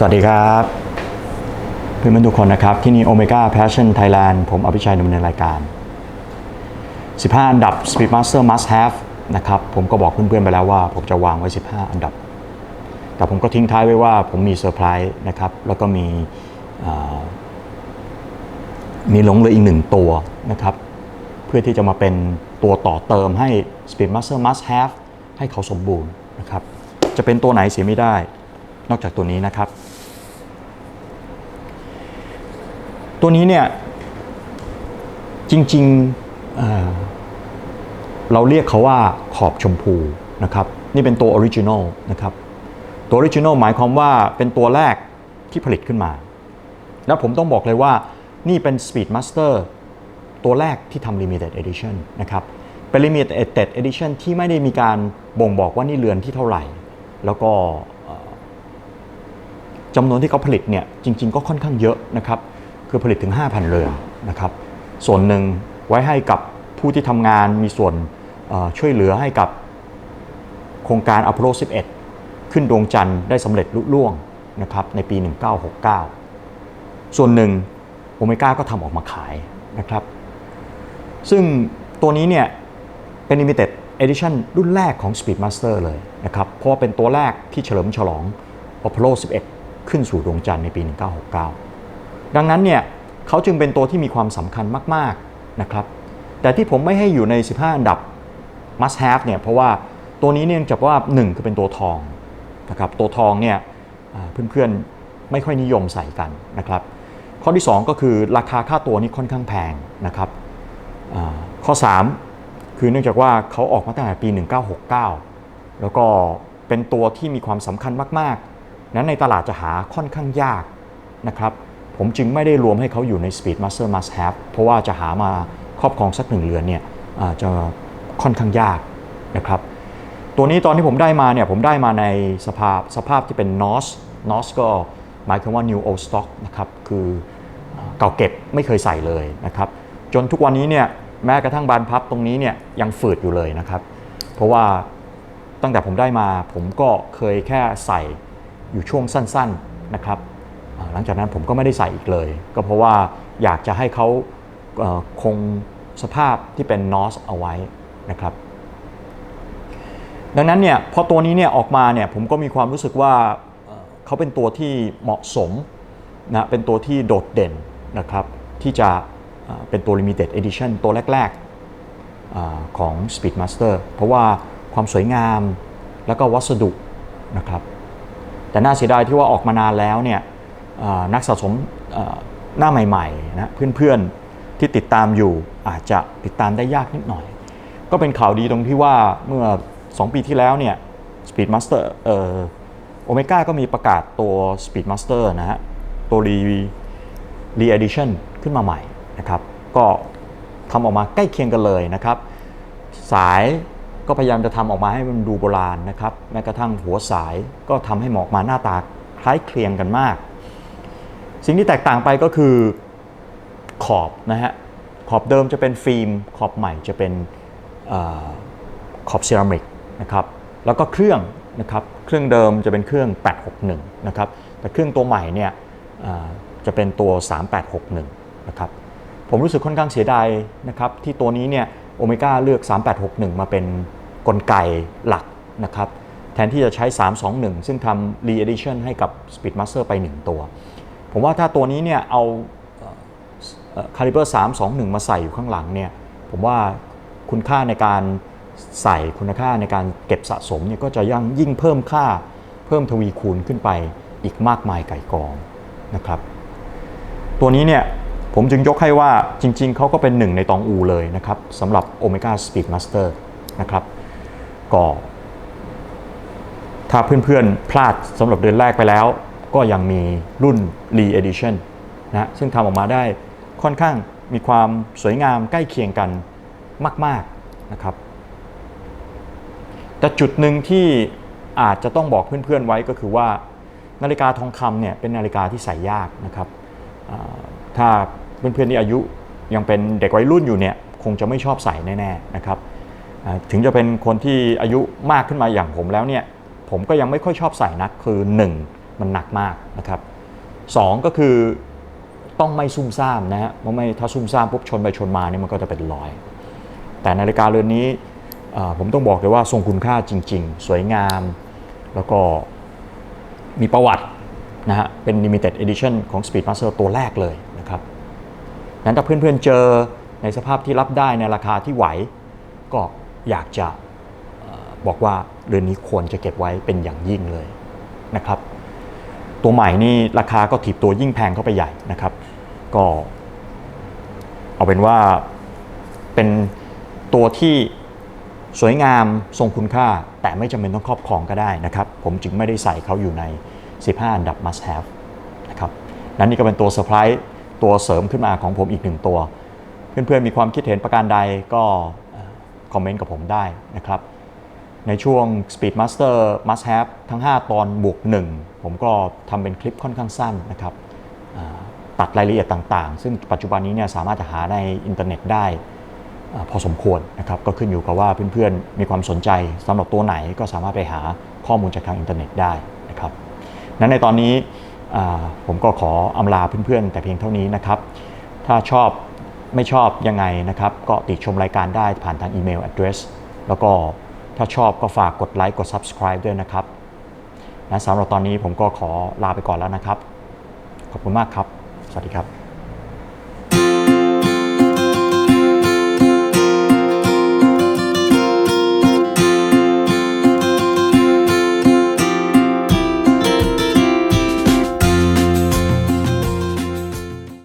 สวัสดีครับเพื่อนๆทุกคนนะครับ ที่นี่ Omega Passion Thailand ผมอภิชัยดำเนินรายการ 15 อันดับ Speedmaster Must Have นะครับ ผมก็บอกเพื่อนๆไปแล้วว่า ผมจะวางไว้ 15 อันดับ แต่ผมก็ทิ้งท้ายไว้ว่าผมมีเซอร์ไพรส์นะครับ แล้วก็มีอ่ามีหลงเหลืออีกหนึ่งตัวนะครับ เพื่อที่จะมาเป็นตัวต่อเติมให้ Speedmaster Must Have ให้เขาสมบูรณ์นะครับ จะเป็นตัวไหนเสียไม่ได้นอกจากตัวนี้นะครับ ตัวนี้เนี่ยจริงๆเเราเรียกเขาว่าขอบชมพูนะครับนี่เป็นตัวออริจินอลนะครับตัวออริจินอลหมายความว่าเป็นตัวแรกที่ผลิตขึ้นมา แล้วผมต้องบอกเลยว่านี่เป็น Speedmaster ตัวแรกที่ทำ Limited Edition นะครับเป็น Limited Edition ที่ไม่ได้มีการบ่งบอกว่านี่เรือนที่เท่าไหร่ แล้วก็จำนวนที่เขาผลิตเนี่ยจริง ๆ ก็ค่อนข้างเยอะนะครับ คือผลิตถึง 5,000 เรือนนะครับ ส่วนหนึ่งไว้ให้กับผู้ที่ทำงานมีส่วนช่วยเหลือให้กับโครงการอพอลโล 11 ขึ้นดวงจันทร์ได้สำเร็จลุล่วงนะครับในปี 1969 ส่วนหนึ่งโอเมก้าก็ทำออกมาขายนะครับ ซึ่งตัวนี้เนี่ยเป็น Limited Edition รุ่นแรกของ Speedmaster เลยนะครับ เพราะว่าเป็นตัวแรกที่เฉลิมฉลอง Apollo 11 ขึ้นสู่ดวงจันทร์ในปี 1969 ดังนั้นเนี่ยเขาจึงเป็นตัวที่มีความสำคัญมากๆนะครับ แต่ที่ผมไม่ให้อยู่ใน 15 อันดับ must have เนี่ยเพราะว่าตัวนี้เนี่ยจากว่า 1 คือเป็นตัวทองนะครับตัวทองเนี่ยอ่าเพื่อนๆไม่ค่อยนิยมใส่กันนะครับ ข้อที่ 2 ก็คือราคาค่าตัวนี้ค่อนข้างแพงนะครับข้อ 3 คือเนื่องจากว่าเขาออกมาตั้งแต่ปี 1969 แล้วก็เป็นตัวที่มีความสำคัญมากๆ นั้นในตลาดจะหาค่อนข้างยากนะครับ ผมจึงไม่ได้รวมให้เขาอยู่ใน Speedmaster Must Have เพราะว่าจะหามาครอบครองสักหนึ่งเรือนเนี่ยจะค่อนข้างยากนะครับตัวนี้ตอนที่ผมได้มาเนี่ยผมได้มาในสภาพสภาพที่เป็น NOS NOS ก็หมายถึงว่า New Old Stock นะครับคือเก่าเก็บไม่เคยใส่เลยนะครับจนทุกวันนี้เนี่ยแม้กระทั่งบานพับตรงนี้เนี่ยยังฝืดอยู่เลยนะครับ เพราะว่าตั้งแต่ผมได้มาผมก็เคยแค่ใส่อยู่ช่วงสั้นๆนะครับ หลังจากนั้นผมก็ไม่ได้ใส่อีกเลย ก็เพราะว่าอยากจะให้เขาคงสภาพที่เป็น NOS เอาไว้นะครับ ดังนั้นเนี่ยพอตัวนี้เนี่ยออกมาเนี่ยผมก็มีความรู้สึกว่าเขาเป็นตัวที่เหมาะสมนะเป็นตัวที่โดดเด่นนะครับ ที่จะเป็นตัว Limited Edition ตัวแรกๆของ Speedmaster เพราะว่าความสวยงามแล้วก็วัสดุนะครับ แต่น่าเสียดายที่ว่าออกมานานแล้วเนี่ย นักสะสมหน้าใหม่ๆนะเพื่อนๆที่ติดตามอยู่อาจจะติดตามได้ยากนิดหน่อย ก็เป็นข่าวดีตรงที่ว่าเมื่อ 2 ปีที่แล้วเนี่ย Speedmaster เอ่อโอเมก้าก็มีประกาศตัว Speedmaster นะฮะ ตัว re re edition ขึ้นมาใหม่นะครับ ก็ทำออกมาใกล้เคียงกันเลยนะครับ สายก็พยายามจะทำออกมาให้มันดูโบราณนะครับ แม้กระทั่งหัวสายก็ทำให้หมออกมาหน้าตาคล้ายเคลียงกันมาก สิ่งที่แตกต่างไปก็คือขอบนะฮะขอบเดิมจะเป็นฟิล์ม ขอบใหม่จะเป็นอขอบเซรามิกนะครับแล้วก็เครื่องนะครับเครื่องเดิมจะเป็นเครื่อง 861 นะครับแต่เครื่องตัวใหม่เนี่ยจะเป็นตัว 3861 นะครับผมรู้สึกค่อนข้างเสียดายนะครับที่ตัวนี้เนี่ยโอเมก้าเลือก 3861 มาเป็นกลไกหลักนะครับแทนที่จะใช้ 321 ซึ่งทำ re edition ให้กับ Speedmaster ไป 1 ตัว ผมว่าถ้าตัวนี้เนี่ยเอาคาลิเบอร์321 มาใส่อยู่ข้างหลังเนี่ยผมว่าคุณค่าในการใส่คุณค่าในการเก็บสะสมเนี่ยก็จะยังยิ่งเพิ่มค่าเพิ่มทวีคูณขึ้นไปอีกมากมายไก่กองนะครับ ตัวนี้เนี่ยผมจึงยกให้ว่าจริงๆ เขาก็เป็นหนึ่งในตองอูเลยนะครับสำหรับ Omega Speedmaster นะครับก็ถ้าเพื่อนๆ พลาดสำหรับเดือนแรกไปแล้ว ก็ยังมีรุ่น Re Edition นะซึ่งทำออกมาได้ค่อนข้างมีความสวยงามใกล้เคียงกันมาก ๆนะครับ แต่จุดหนึ่งที่อาจจะต้องบอกเพื่อนๆไว้ก็คือว่า นาฬิกาทองคำเนี่ยเป็นนาฬิกาที่ใส่ยากนะครับอ่าถ้าเพื่อนๆที่อายุยังเป็นเด็กวัยรุ่นอยู่เนี่ยคงจะไม่ชอบใส่แน่ๆนะครับถึงจะเป็นคนที่อายุมากขึ้นมาอย่างผมแล้วเนี่ยผมก็ยังไม่ค่อยชอบใส่นักคือ 1. มันหนักมากนะครับสองก็คือต้องไม่ซุ่มซ่ามนะฮะเพราะไม่ถ้าซุ่มซ่ามปุ๊บชนไปชนมาเนี่ยมันก็จะเป็นรอย แต่นาฬิกาเรือนนี้ผมต้องบอกเลยว่าทรงคุณค่าจริง ๆ สวยงาม แล้วก็มีประวัตินะฮะเป็น limited edition ของ Speedmaster ตัวแรกเลยนะครับนั้นถ้าเพื่อนๆเจอในสภาพที่รับได้ในราคาที่ไหว ก็อยากจะบอกว่าเรือนนี้ควรจะเก็บไว้เป็นอย่างยิ่งเลยนะครับ ตัวใหม่นี่ราคาก็ถีบตัวยิ่งแพงเข้าไปใหญ่นะครับ ก็เอาเป็นว่าเป็นตัวที่สวยงามทรงคุณค่า แต่ไม่จำเป็นต้องครอบครองก็ได้นะครับ ผมจึงไม่ได้ใส่เขาอยู่ใน 15 อันดับ must have นะครับนั่นนี่ก็เป็นตัวเซอร์ไพรส์ตัวเสริมขึ้นมาของผมอีกหนึ่งตัว เพื่อนๆมีความคิดเห็นประการใดก็คอมเมนต์กับผมได้นะครับ ในช่วง Speedmaster Must Have ทั้ง 5 ตอนบวก 1 ผมก็ทำเป็นคลิปค่อนข้างสั้นนะครับตัดรายละเอียดต่างๆ ซึ่งปัจจุบันนี้เนี่ยสามารถจะหาในอินเทอร์เน็ตได้พอสมควรนะครับก็ขึ้นอยู่กับว่าเพื่อนๆ มีความสนใจสำหรับตัวไหนก็สามารถไปหาข้อมูลจากทางอินเทอร์เน็ตได้นะครับนั้นในตอนนี้ผมก็ขออำลาเพื่อนๆ แต่เพียงเท่านี้นะครับ ถ้าชอบไม่ชอบยังไงนะครับ ก็ติชมรายการได้ผ่านทางอีเมล address แล้วก็ ถ้าชอบก็ฝากกดไลค์กด subscribe ด้วยนะครับนะสำหรับตอนนี้ผมก็ขอลาไปก่อนแล้วนะครับ ขอบคุณมากครับ สวัสดีครับ